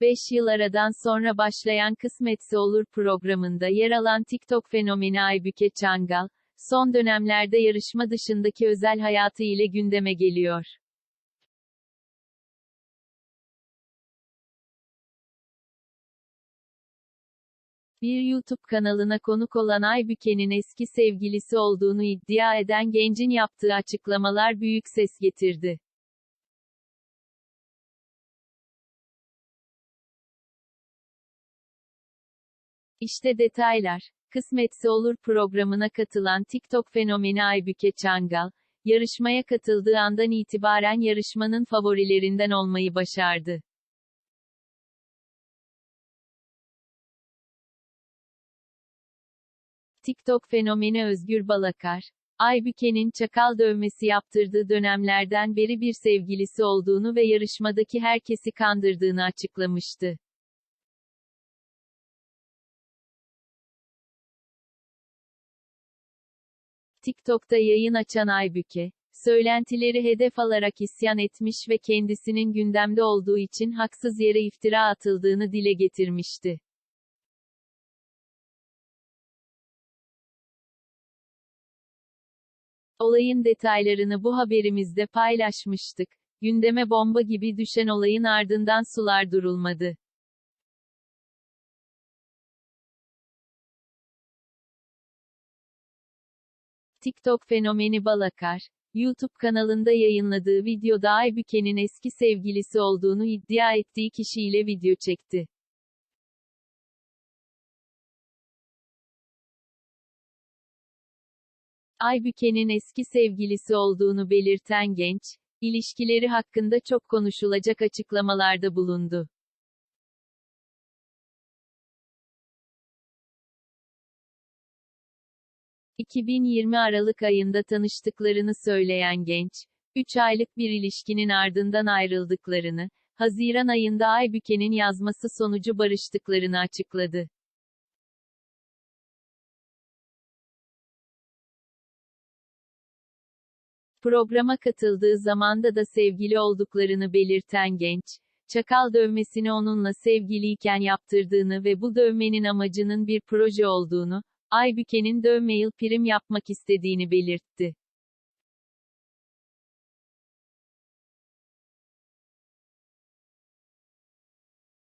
5 yıl aradan sonra başlayan Kısmetse Olur programında yer alan TikTok fenomeni Aybüke Çangal, son dönemlerde yarışma dışındaki özel hayatı ile gündeme geliyor. Bir YouTube kanalına konuk olan Aybüke'nin eski sevgilisi olduğunu iddia eden gencin yaptığı açıklamalar büyük ses getirdi. İşte detaylar. Kısmetse Olur programına katılan TikTok fenomeni Aybüke Çangal, yarışmaya katıldığı andan itibaren yarışmanın favorilerinden olmayı başardı. TikTok fenomeni Özgür Balakar, Aybüke'nin çakal dövmesi yaptırdığı dönemlerden beri bir sevgilisi olduğunu ve yarışmadaki herkesi kandırdığını açıklamıştı. TikTok'ta yayın açan Aybüke, söylentileri hedef alarak isyan etmiş ve kendisinin gündemde olduğu için haksız yere iftira atıldığını dile getirmişti. Olayın detaylarını bu haberimizde paylaşmıştık. Gündeme bomba gibi düşen olayın ardından sular durulmadı. TikTok fenomeni Balakar, YouTube kanalında yayınladığı videoda Aybüke'nin eski sevgilisi olduğunu iddia ettiği kişiyle video çekti. Aybüke'nin eski sevgilisi olduğunu belirten genç, ilişkileri hakkında çok konuşulacak açıklamalarda bulundu. ...2020 Aralık ayında tanıştıklarını söyleyen genç, 3 aylık bir ilişkinin ardından ayrıldıklarını, Haziran ayında Aybüke'nin yazması sonucu barıştıklarını açıkladı. Programa katıldığı zamanda da sevgili olduklarını belirten genç, çakal dövmesini onunla sevgiliyken yaptırdığını ve bu dövmenin amacının bir proje olduğunu, Aybüke'nin dövme yıl prim yapmak istediğini belirtti.